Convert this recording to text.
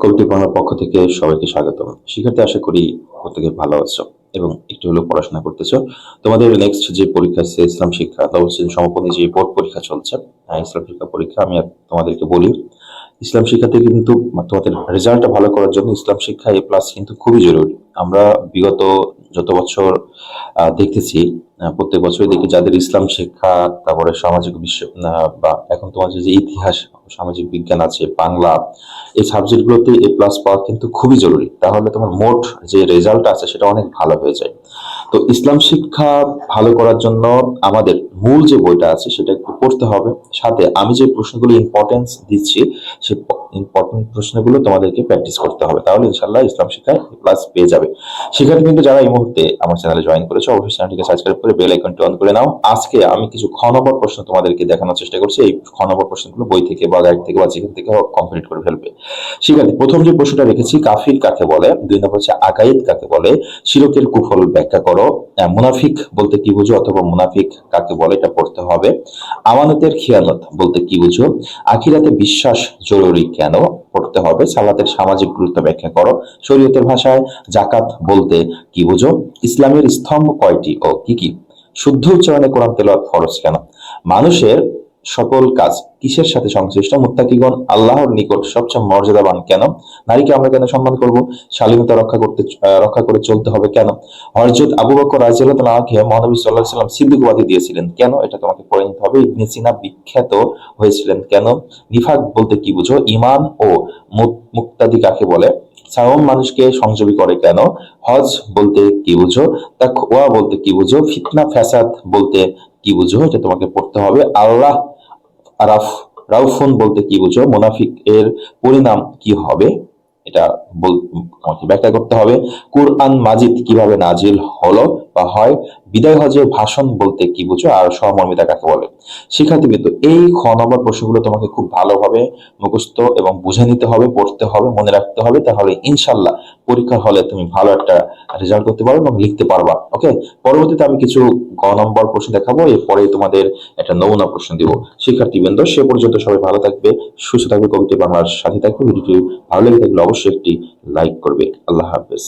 কবিটি পক্ষ থেকে সবাইকে স্বাগত শিক্ষার্থী আশা করি প্রত্যেকে ভালো আছো এবং একটু হলেও পড়াশোনা করতেছো। তোমাদের নেক্সট যে পরীক্ষা আছে ইসলাম শিক্ষা নবম শ্রেণি সমাপনী যে বোর্ড পরীক্ষা চলছে হ্যাঁ, ইসলাম শিক্ষা পরীক্ষা আমি তোমাদেরকে বলি ইসলাম শিক্ষাতে কিন্তু তোমাদের রেজাল্টটা ভালো করার জন্য ইসলাম শিক্ষা এ প্লাস কিন্তু খুবই জরুরি। আমরা বিগত যত বছর দেখতেছি প্রত্যেক বছরই দেখি যাদের ইসলাম শিক্ষা, তারপরে সামাজিক বিশ্ব বা এখন তোমার যে ইতিহাস, সামাজিক বিজ্ঞান আছে, বাংলা, এই সাবজেক্টগুলোতে এ প্লাস পাওয়া কিন্তু খুবই জরুরি। তাহলে তোমার মোট যে রেজাল্ট আছে, সেটা অনেক ভালো হয়ে যায়। তো ইসলাম শিক্ষা ভালো করার জন্য আমাদের মূল যে বইটা আছে, সেটা একটু পড়তে হবে। সাথে আমি যে প্রশ্নগুলো ইম্পর্টেন্স দিচ্ছি সেই ইম্পর্টেন্ট প্রশ্নগুলো তোমাদেরকে প্র্যাকটিস করতে হবে। তাহলে ইনশাল্লাহ ইসলাম শিক্ষায় প্লাস পেয়ে যাবে। সেখানে কিন্তু যারা এই মুহূর্তে আমার চ্যানেলে জয়েন করেছ, অবশ্যই চ্যানেলটিকে সাবস্ক্রাইব করে বেল আইকনটি অন করে নাও। আজকে আমি কিছু খ নম্বর প্রশ্ন তোমাদেরকে দেখানোর চেষ্টা করছি। এই খ নম্বর প্রশ্নগুলো বই থেকে বা গাইড থেকে বা যেখান থেকে কমপ্লিট করে ফেলবে। শিখাতে প্রথম যে প্রশ্নটা রেখেছি, কাফির কাকে বলে? দুই নম্বর হচ্ছে আকাইদ কাকে বলে? শিরকের কুফল ব্যাখ্যা করো। মুনাফিক বলতে কি বুঝো অথবা মুনাফিক কাকে বলে এটা পড়তে হবে। আমানতের খিয়ানত বলতে কি বুঝো? আখিরাতে বিশ্বাস জরুরি কেন? পড়তে হবে? সালাতের সামাজিক গুরুত্ব ব্যাখ্যা করো। শরীয়তের ভাষায় জাকাত বলতে কি বুঝো? ইসলামের স্তম্ভ কয়টি ও কি কি? শুদ্ধ উচ্চারণে কোরআন তেলাওয়াত ফরজ কেন? মানুষের সকল কাজ কিসের সাথে সংশ্লিষ্ট? মুত্তাকিগণ আল্লাহর নিকট সবচেয়ে মর্যাদাবান কেন? নারীকে আমরা কেন সম্মান করব? শালীনতা রক্ষা করতে রক্ষা করে চলতে হবে কেন? হযরত আবু বকর রাদিয়াল্লাহু তাআলাকে মহানবী আলাইহি সাল্লাম সিদ্দিক উপাধি দিয়েছিলেন কেন? এটা তোমাকে পড়ে নিতে হবে। ইবনে সিনা বিখ্যাত হয়েছিলেন কেন? নিফাক বলতে কি বুঝো? ঈমান ও মুক্তাদি কাকে বলে? সাওম মানুষকে সংযোগী করে কেন? হজ বলতে কি বুঝো? তাকওয়া বলতে কি বুঝো? ফিতনা, ফ্যাসাদ বলতে কি বুঝো? এটা তোমাকে পড়তে হবে। আল্লাহ রাফ, রাউফুন বলতে কি বুঝো? মোনাফিক এর পরিণাম কি হবে? এটা আমাকে ব্যাখ্যা করতে হবে। কোরআন মাজিদ কীভাবে নাজিল হলো? বা হয়, বিদায় হজের ভাষণ বলতে কি বুঝো, আর সহমর্মিতা কাকে বলে? শিক্ষার্থী কিন্তু এই খ নম্বর প্রশ্নগুলো তোমাকে খুব ভালোভাবে মুখস্থ এবং বুঝে নিতে হবে, পড়তে হবে, মনে রাখতে হবে, তাহলে ইনশাল্লাহ পরীক্ষা হলে তুমি ভালো একটা রেজাল্ট করতে পারবে এবং লিখতে পারবা ওকে পরবর্তীতে আমি কিছু গ নম্বর প্রশ্ন দেখাবো এরপরে তোমাদের একটা নমুনা প্রশ্ন দিব। শিক্ষার্থীবৃন্দ সে পর্যন্ত সবাই ভালো থাকবে, সুস্থ থাকবে, কবিতা বাংলার সাথে থাকবে, ভিডিওটি ভালো লেগে থাকলে অবশ্যই একটি লাইক করবে। আল্লাহ হাফেজ।